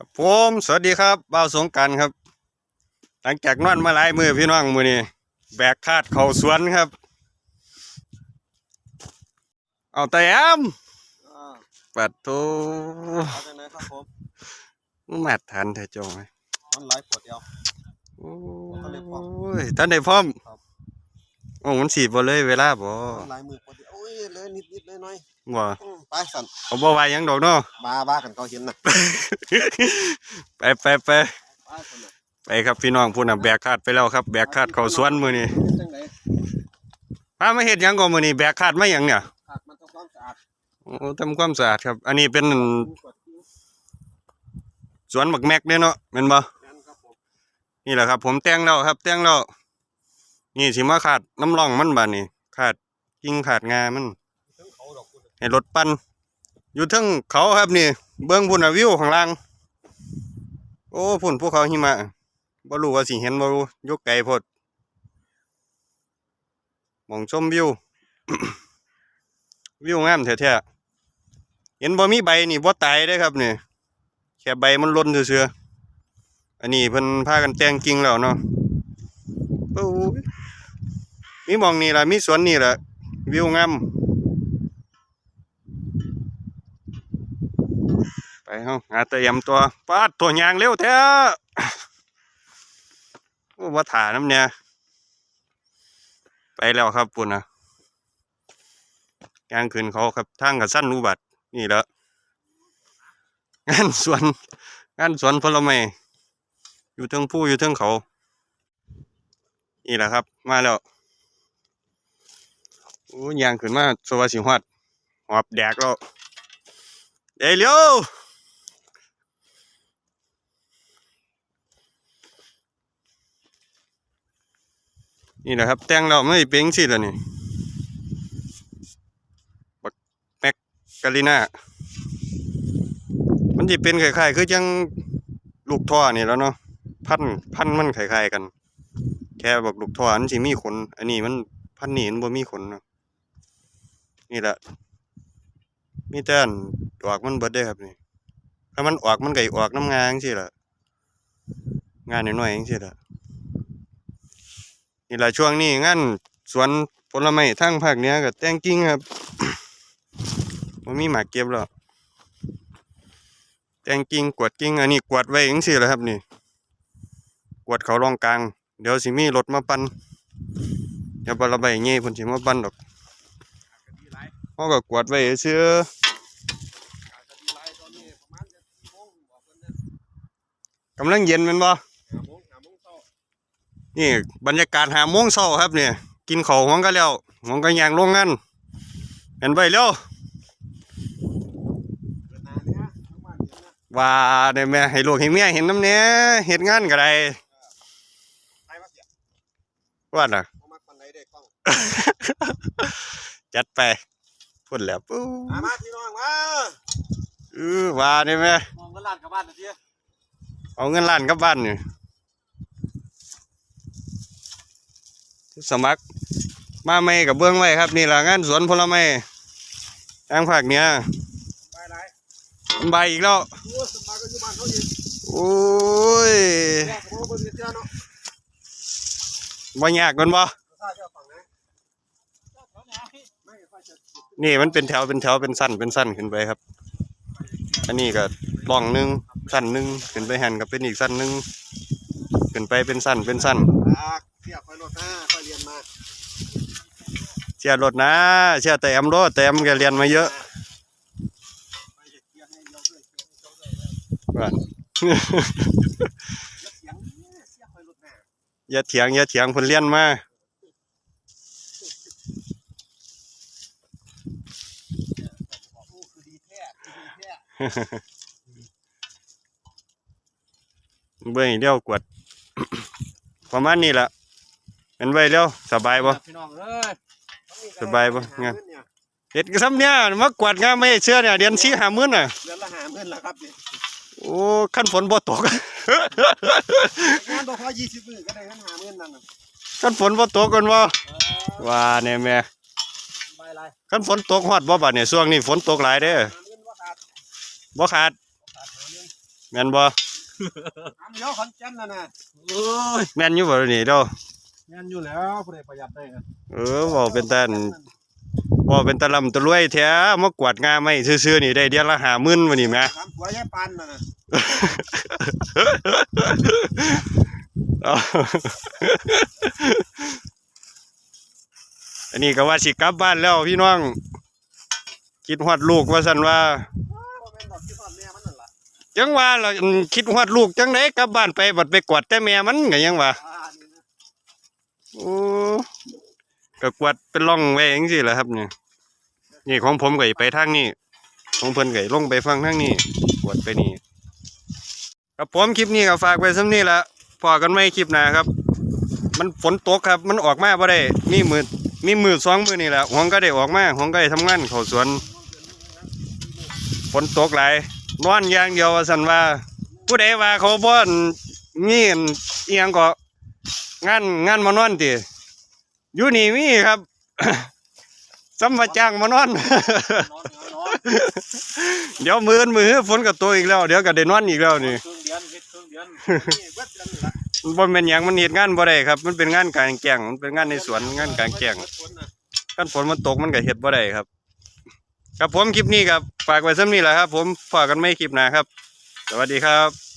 ครับผมสวัสดีครับบ่าวสงกรารครับ หลังจากนอนมาหลายมือพี่น้องมือนี้แบกคาดเข่าสวนครับ เอาแต่แอมอ่าปัดโตเอาจังไหนครับผมมาทันเธอจงไหมมันไลฟ์ปวดเดียวโอ้ท่านได้พร้อมยท่านได้พร้อมครับโอ้มันสีบ่เลยเวลาบ่มันหลายมือปวดเดียวโอ้ ยเลยนิดนิดเลยหน่อยบ่อืมไปสั่นเอาบ่ว่าหยังดอกเนาะ บ้าบ้ากันก็เห็นนะไปไปไปไปสั่นน่ะไปครับพี่น้องพูดน่ะแบกคาดไปแล้วครับแบกคาดเข่าสวนมือนี้จังไหนพามาเฮ็ดหยังก่อนมือนี้แบกคาดมาหยังเนี่ยขาดมันทำความสะอาดโอ้ทำความสะอาดครับ อันนี้เป็นกดทิ้งสวนบักแม็กเด้เนาะแม่นบ่แม่นครับผมนี่แหละครับ ผมแต่งแล้วครับแต่งแล้วนี่สิมาขาดน้ำร่องมันบาดนี่ขาด กิ่งขาดงามันเขาดอกคุณให้รถปั่นอยู่ทั้งเขาครับนี่ เบื้องพุ่นวิวข้างล่าง โอ้พุ่นภูเขาหิมะบ่รู้ว่าสิเห็นบ่รู้ยกไกลพดมองชมวิว วิวงามแท้ๆเห็นบ่มีใบนี่บ่ตายเด้ครับนี่แค่ใบมันล่นซื่ออันนี้เพิ่นพากันแต่งกิ่งแล้วเนาะมีมองนี่ละมีสวนนี่ละ วิวงามไปเฮาหาเตรียมตัวปาดตัวยางเร็วแท้โอ้ว่าถาน้ำเนี่ยไปแล้วครับปุ่นนะยางขึ้นเขาครับทางกับสั้นอุบัตินี่แหละงานสวนงานสวนผลไม้อยู่เทิงผู้อยู่เทิงเขา นี่แหละครับ มาแล้ว โอ้ยางขึ้นมาสวัสดิหอดหอบแดกแล้วเดี๋ยวเร็วนี่แหละครับแต่งเราไม่เป็นสิแล้วนี่บักแม็กกาลิน่ามันจะเป็นคล้ายๆคือจังลูกท่อนี่แล้วเนาะพันพันมันคล้ายๆกัน แค่บอกลูกท่ออันสิมีขนอันนี้มันพันนี่มันบ่มีขนเนาะ นี่แหละมีแต่อันออกมันเบิดได้ครับนี่ถ้ามันออกมันก็ออกน้ำงาจังซี่ล่ะงานน้อยๆจังซี่ล่ะนี่แหละช่วงนี้งานสวนผลไม้ทั้งภาคเหนือกับแต่งกิ่งครับมันมีหมากเก็บแล้วแต่งกิ่งกวดกิ่งอันนี้กวดไว้จังซี่แหละครับนี่กวดเขารองกลาง เดี๋ยวสิมีรถมาปันเดี๋ยวบละใบเงี้ยเพิ่นสิมาปันดอก เฮาก็กวาดไว้ซื่อก็ดีหลายตอนนี้ประมาณจะสี่โมงบอกเพิ่นนะกำลังเย็นแม่นบ่ห้าโมงห้าโมงเช้านี่บรรยากาศ5โมงเช้าครับเนี่ยกินข้าวหวงก็แล้วหวงก็ย่างโรงงานเห็นไว้แล้วเกิดหนาเนี่ยทั้งบ้านเห็นนะว่าได้แม่ให้ลูกให้เมียเห็นน้ำเนี้ยเฮ็ดงานก็ได้ไปมาเสียว่าน่ะบ่มักปานใดได้กล้องจัดไป พูดแล้วปุ๊มามาพี่น้องมาเออว่าได้แม่มองกันลาดกลับบ้านนะเตี้ยเอาเงินล้านกลับบ้านนี่สมัครมาไม่กับเบื้องไว้ครับ นี่ล่ะงานสวนผลไม้ทางภาคเหนือไปหลายใบายอีกแล้วโอ้สบายก็อยู่บ้านเขาอีกโอ้ยแยกกับพ่อเบิ่งเตี้ยเนาะบ่ยากแมั นบ่ถ้าเจ้าฝั่งนะไม่ค่อยจะนี่มันเป็นแถวเป็นแถวเป็นสั้นเป็นสั้นขึ้นไปครับ อันนี้ก็ร่องหนึงสั้นหนึงขึ้นไปหันก็เป็นอีกสั้นหนึงขึ้นไปเป็นสั้นเป็นสั้นลากเสียค่อยรถหน้าค่อยเรียนมาเชียร์รถนะเชียร์แต่แอมรถแต่แอมแกเรียนมาเยอะไปจะเคลียร์ให้เดียวด้วยเคลียร์ให้เดียวด้วยว่าแล้วเสียงเนี่ยเสียค่อยรถหน้าอย่าเถียงอย่าเถียงเพิ่นเรียนมา บอกโอ้คือดีแท้คือดีแท้ เบิ่งให้เดียวกวด ประมาณนี้ล่ะเป็นไว้เดียวสบายบ่พี่น้องเอ้ยสบายปะงั้นเฮ็ดซ้ำเนี่ยมากวาดงานไม่ให้เชื่อเนี่ยเดือน4 5มื้อน่ะเดือนละห้าหมื่นแล้วครับนี่โอ้คันฝนบ่ตกงานบ่พอยี่สิบมื้อก็ได้เงินห้าหมื่นนั่นน่ะคันฝนบ่ตกกันบ่เออว่าแน่แม่ใบไรคันฝนตกฮอดบ่บัดเนี่ยช่วงนี้ฝนตกหลายเด้อ บ่ขาดขาดห้าหมื่นแม่นบ่น้ำเลี้ยวขอนแก่นน่ะนะโอ้ยแม่นอยู่บ่นี่เด้องานอยู่แล้วผู้ใดประหยัดได้กันเออเว้าเป็นตาอั่นเว้าเป็นตาลำตะรวยแท้มากวาดงาไม่ซื่อๆนี่ได้เดือนละ50,000บ่นี่แหมถามผัวยายปันน่ะนะเอาอันนี้ก็ว่าสิกลับบ้านแล้วพี่น้อง คิดฮอดลูกว่าซั่นว่า จังว่าล่ะคิดฮอดลูกจังไดกลับบ้านไปบัดไปกวาดแต่แม่มันก็ยังว่าโอ้ก็กวาดเป็นร่องไว้จังซี่แหละครับเนี่ยนี่ของผมก็ไปทางนี้ของเพิ่นก็ลงไปฟังทางนี้กวาดไปนี่ครับผมคลิปนี้ก็ฝากไว้ำนี้ละพอกันใหม่คลิปหน้าครับ มันฝนตกครับมันออกมาบ่ได้มีมือมีมือสองมือนี่แหละหวงก็ได้ออกมาหวงก็ได้ทำงานเขาสวนฝนตกหลาย นอนอย่างเดียวว่าสันว่า ผู้ใดว่าเขาบ่อนมีอันอียงก็งานงานมานอนติอยู่นี่มีครับสำมาจ้างมานอนนอนเดี๋ยวมือนมือฝนก็ตกอีกแล้ว เดี๋ยวก็ได้นอนอีกแล้วนี่เครื่เดือนเฮ็นอนนี่ล่ะมันบ่แม่นหยังมันเฮ็ดงานบ่ได้ครับ มันเป็นงานกลางแจ้งมันเป็นงานในสวนงานกลางแจ้งกันฝนมันตกมันก็เฮ็ดบ่ได้ครับ ครับผมคลิปนี้ครับฝากไว้ซ้ำนี้แหละครับ ผมฝากกันไม่คลิปหนาครับ สวัสดีครับ